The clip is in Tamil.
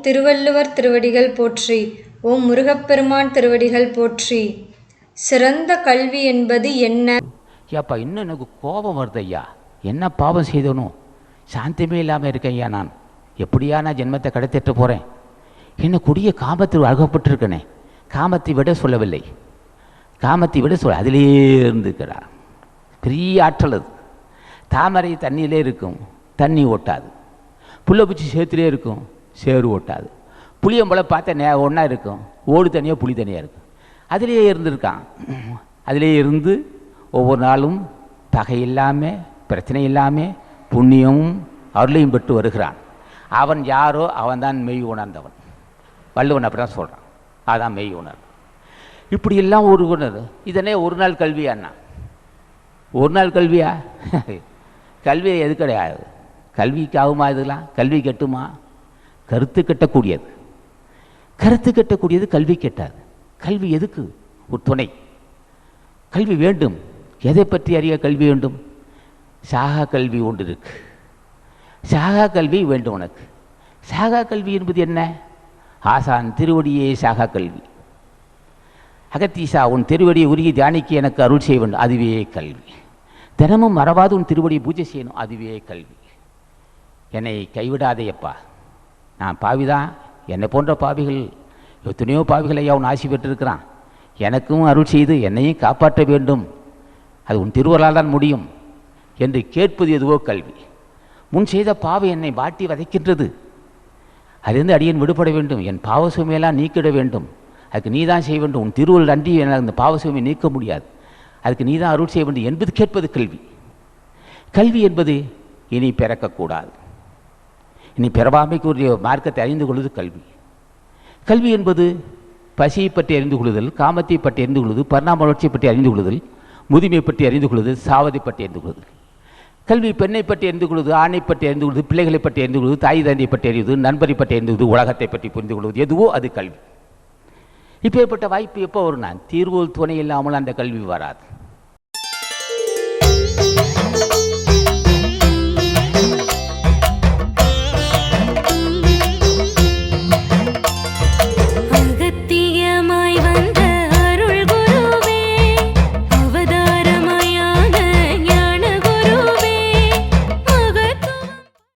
திருவள்ளுவர் திருவடிகள் போற்றி ஓம் முருகப்பெருமான் திருவடிகள் போற்றி. சிறந்த கல்வி என்பது என்ன? ஏப்பா இன்னும் எனக்கு கோபம் வருது ஐயா. என்ன பாவம் செய்தனும் சாந்தமே இல்லாமல் இருக்கேன் ஐயா நான். எப்படியா நான் ஜென்மத்தை கடத்திட்டு போகிறேன் என்ன கொடிய காமத்தில் அழகப்பட்டிருக்கனே. காமத்தை விட சொல்லவில்லை. காமத்தை விட சொல்ல அதிலே இருந்துக்கிறார். பெரிய ஆற்றல் அது. தாமரை தண்ணியிலே இருக்கும். தண்ணி ஓட்டாது புள்ளப்பூச்சி சேர்த்துலேயே இருக்கும். சேறு ஓட்டாது புளியம்பழம் பார்த்தா நே ஒன்றா இருக்கும். ஓடு தனியாக புளி தனியாக இருக்கும். அதிலேயே இருந்திருக்கான். அதிலேயே இருந்து ஒவ்வொரு நாளும் பகை இல்லாமல் பிரச்சனை இல்லாமல் புண்ணியமும் அருளையும் பெற்று வருகிறான். அவன் யாரோ அவன்தான் மெய் உணர்ந்தவன். வள்ளுவன் அப்படி தான் சொல்கிறான் அதான் மெய் உணர்வு. இப்படியெல்லாம் ஒரு உணர்வு. இதனே ஒரு நாள் கல்வியாண்ணா ஒரு நாள் கல்வியா? கல்வி எது கிடையாது கல்விக்கு ஆகுமா இதெல்லாம்? கல்வி கெட்டுமா? கருத்து கட்டக்கூடியது. கருத்து கட்டக்கூடியது கல்வி கெட்டாது. கல்வி எதுக்கு? ஒரு துணை. கல்வி வேண்டும். எதை பற்றி அறிய கல்வி வேண்டும்? சாகா கல்வி ஒன்று இருக்கு. சாகா கல்வி வேண்டும் உனக்கு. சாகா கல்வி என்பது என்ன? ஆசான் திருவடியே சாகா கல்வி. அகத்தீசா உன் திருவடியை உருகி தியானிக்க எனக்கு அருள் செய்ய வேண்டும். அதுவே கல்வி. தினமும் மறவாது உன் திருவடியை பூஜை செய்யணும். அதுவே கல்வி. என்னை கைவிடாதேயப்பா. நான் பாவிதான் என்னை போன்ற பாவிகள் எத்தனையோ பாவிகள் ஐயா உன் ஆசி பெற்றிருக்கிறான். எனக்கும் அருள் செய்து என்னையும் காப்பாற்ற வேண்டும். அது உன் திருவருளால் தான் முடியும் என்று கேட்பது எதுவோ கல்வி. முன் செய்த பாவி என்னை வாட்டி வதைக்கின்றது. அதிலிருந்து அடியன் விடுபட வேண்டும். என் பாவ சுமையெல்லாம் நீக்கிட வேண்டும். அதுக்கு நீ தான் செய்ய வேண்டும். உன் திருவருள் அன்றி என்னால் அந்த பாவ சுமையை நீக்க முடியாது. அதுக்கு நீ தான் அருள் செய்ய வேண்டும் என்பது கேட்பது கல்வி. கல்வி என்பது இனி பிறக்கக்கூடாது. இனி பிறவாமைக்குரிய மார்க்கத்தை அறிந்து கொள்வது கல்வி. கல்வி என்பது பசியை பற்றி அறிந்து கொள்ளுதல் காமத்தை பற்றி அறிந்து கொள்வது பரிணாம வளர்ச்சியை பற்றி அறிந்து கொள்ளுதல் முதுமை பற்றி அறிந்து கொள்வது சாவதை பற்றி அறிந்து கொள்ளுதல் கல்வி பெண்ணை பற்றி அறிந்து கொள்வது ஆணை பற்றி அறிந்து கொள்வது பிள்ளைகளை பற்றி அறிந்து கொள்வது தாய் தந்தையை பற்றி அறிவது நண்பரை பற்றி அறிந்து உலகத்தை பற்றி புரிந்து கொள்வது எதுவோ அது கல்வி. இப்பேற்பட்ட வாய்ப்பு எப்போ வரும் நான்? தீர்வு துணை இல்லாமல் அந்த கல்வி வராது.